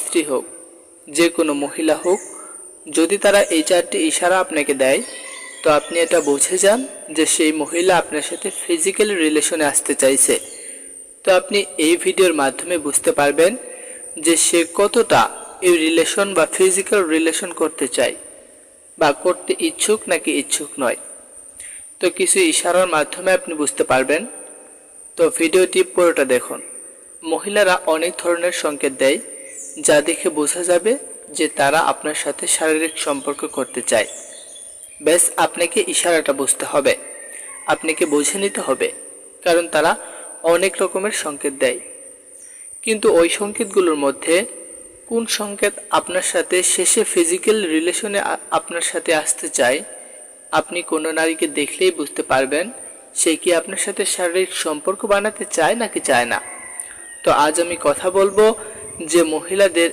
স্ত্রী হোক, যে কোনো মহিলা হোক, যদি তারা এই চারটি ইশারা আপনাকে দেয়, তো আপনি এটা বুঝে যান যে সেই মহিলা আপনার সাথে ফিজিক্যাল রিলেশনে আসতে চাইছে। তো আপনি এই ভিডিওর মাধ্যমে বুঝতে পারবেন যে সে কতটা এই রিলেশন বা ফিজিক্যাল রিলেশন করতে চায়, বা করতে ইচ্ছুক নাকি ইচ্ছুক নয়। তো কিছু ইশারার মাধ্যমে আপনি বুঝতে পারবেন। তো ভিডিওটি পুরোটা দেখুন। মহিলারা অনেক ধরনের সংকেত দেয়। যা দেখে বোঝা যাবে যে তারা আপনার সাথে শারীরিক সম্পর্ক করতে চায়। ব্যাস, আপনাকে ইশারাটা বুঝতে হবে। আপনাকে বুঝে নিতে হবে, কারণ তারা অনেক রকমের সংকেত দেয়। কিন্তু ওই সংকেতগুলোর মধ্যে কোন সংকেত আপনার সাথে শেষে ফিজিক্যাল রিলেশনে আপনার সাথে আসতে চায়, আপনি কোনো নারীকে দেখলেই বুঝতে পারবেন সে কি আপনার সাথে শারীরিক সম্পর্ক বানাতে চায় নাকি চায় না। তো আজ আমি কথা বলব যে মহিলাদের